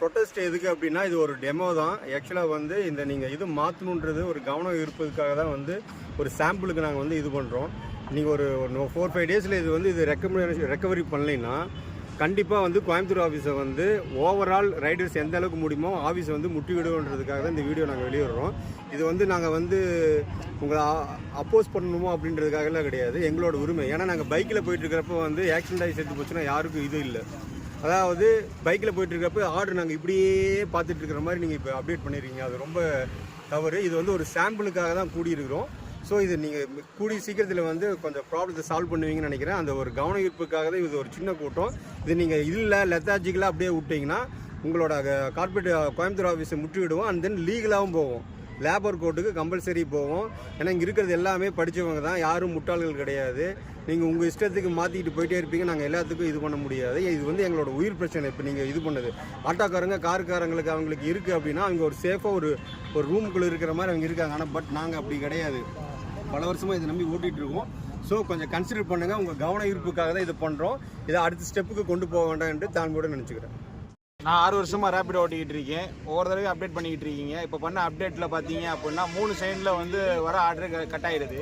Protest எதுக்கு அப்படின்னா இது ஒரு டெமோ தான். ஆக்சுவலாக வந்து இந்த நீங்கள் இது மாற்றணுன்றது ஒரு கவனம் இருப்பதுக்காக தான் வந்து ஒரு சாம்பிளுக்கு நாங்கள் வந்து இது பண்ணுறோம் நீங்கள் ஒரு ஃபோர் ஃபைவ் டேஸில் இது வந்து இது ரெக்கமெண்டேஷன் ரெக்கவரி பண்ணலைன்னா கண்டிப்பாக வந்து கோயம்புத்தூர் ஆஃபீஸை வந்து ஓவரால் ரைடர்ஸ் எந்த அளவுக்கு முடியுமோ ஆஃபீஸை வந்து முட்டிவிடுவோன்றதுக்காக தான் இந்த வீடியோ நாங்கள் வெளியிடுறோம். இது வந்து நாங்கள் வந்து உங்களை அப்போஸ் பண்ணணுமோ அப்படின்றதுக்காகலாம் கிடையாது. எங்களோட உரிமை. ஏன்னா நாங்கள் பைக்கில் போயிட்டு இருக்கிறப்ப வந்து ஆக்சிடென்ட் ஆகி செத்து போச்சுன்னா யாருக்கும் இது இல்லை. அதாவது பைக்கில் போயிட்டுருக்கப்ப ஆர்டர் நாங்கள் இப்படியே பார்த்துட்டு இருக்கிற மாதிரி நீங்கள் இப்போ அப்டேட் பண்ணியிருக்கீங்க அது ரொம்ப தவறு. இது வந்து ஒரு சாம்பிளுக்காக தான் கூடியிருக்கிறோம். ஸோ இது நீங்கள் கூடிய சீக்கிரத்தில் வந்து கொஞ்சம் ப்ராப்ளத்தை சால்வ் பண்ணுவீங்கன்னு நினைக்கிறேன். அந்த ஒரு கவன ஈர்ப்புக்காக தான் இது ஒரு சின்ன கூட்டம். இது நீங்கள் இல்லை லெத்தாஜிக்கலாக அப்படியே விட்டீங்கன்னா உங்களோட கார்பரேட் கோயம்புத்தூர் ஆஃபீஸை முற்றிவிடுவோம் அண்ட் தென் லீகலாகவும் போவோம். லேபர் கோர்ட்டுக்கு கம்பல்சரி போவோம். ஏன்னா இங்கே இருக்கிறது எல்லாமே படித்தவங்க தான். யாரும் முட்டாள்கள் கிடையாது. நீங்கள் உங்கள் இஷ்டத்துக்கு மாற்றிக்கிட்டு போயிட்டே இருப்பீங்க. நாங்கள் எல்லாத்துக்கும் இது பண்ண முடியாது. இது வந்து எங்களோட உயிர் பிரச்சனை. இப்போ நீங்கள் இது பண்ணது. ஆட்டோக்காரங்க காருக்காரங்களுக்கு அவங்களுக்கு இருக்குது அப்படின்னா அவங்க ஒரு சேஃபாக ஒரு ஒரு ரூமுக்குள்ளே இருக்கிற மாதிரி அவங்க இருக்காங்க. ஆனால் பட் நாங்கள் அப்படி கிடையாது. பல வருஷமாக இதை நம்பி ஓட்டிகிட்டு இருக்கோம். ஸோ கொஞ்சம் கன்சிடர் பண்ணுங்கள் உங்கள் கவன ஈர்ப்புக்காக தான் இது பண்ணுறோம் இதை அடுத்த ஸ்டெப்புக்கு கொண்டு போக வேண்டாம் என்று தான் கூட நினச்சிக்கிறேன். நான் ஆறு வருஷமாக ரேபிட் ஓட்டிக்கிட்டு இருக்கேன். ஒவ்வொரு தடவையும் அப்டேட் பண்ணிக்கிட்டு இருக்கீங்க. இப்போ பண்ண அப்டேட்டில் பார்த்தீங்க அப்படின்னா மூணு செகண்டில் வந்து வர ஆர்டர் கட் ஆயிடுது.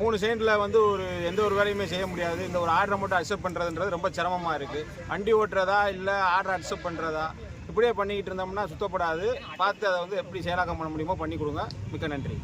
மூணு செகண்டில் வந்து ஒரு எந்த ஒரு வேலையுமே செய்ய முடியாது. இந்த ஒரு ஆர்டரை மட்டும் அக்செப்ட் பண்ணுறதுன்றது ரொம்ப சிரமமாக இருக்குது வண்டி ஓட்டுறதா இல்லை ஆர்டர் அக்செப்ட் பண்ணுறதா இப்படியே பண்ணிக்கிட்டு இருந்தோம்னா சுத்தப்படாது. பார்த்து அதை வந்து எப்படி செயலாக்கம் பண்ண முடியுமோ பண்ணி கொடுங்க. மிக்க நன்றி.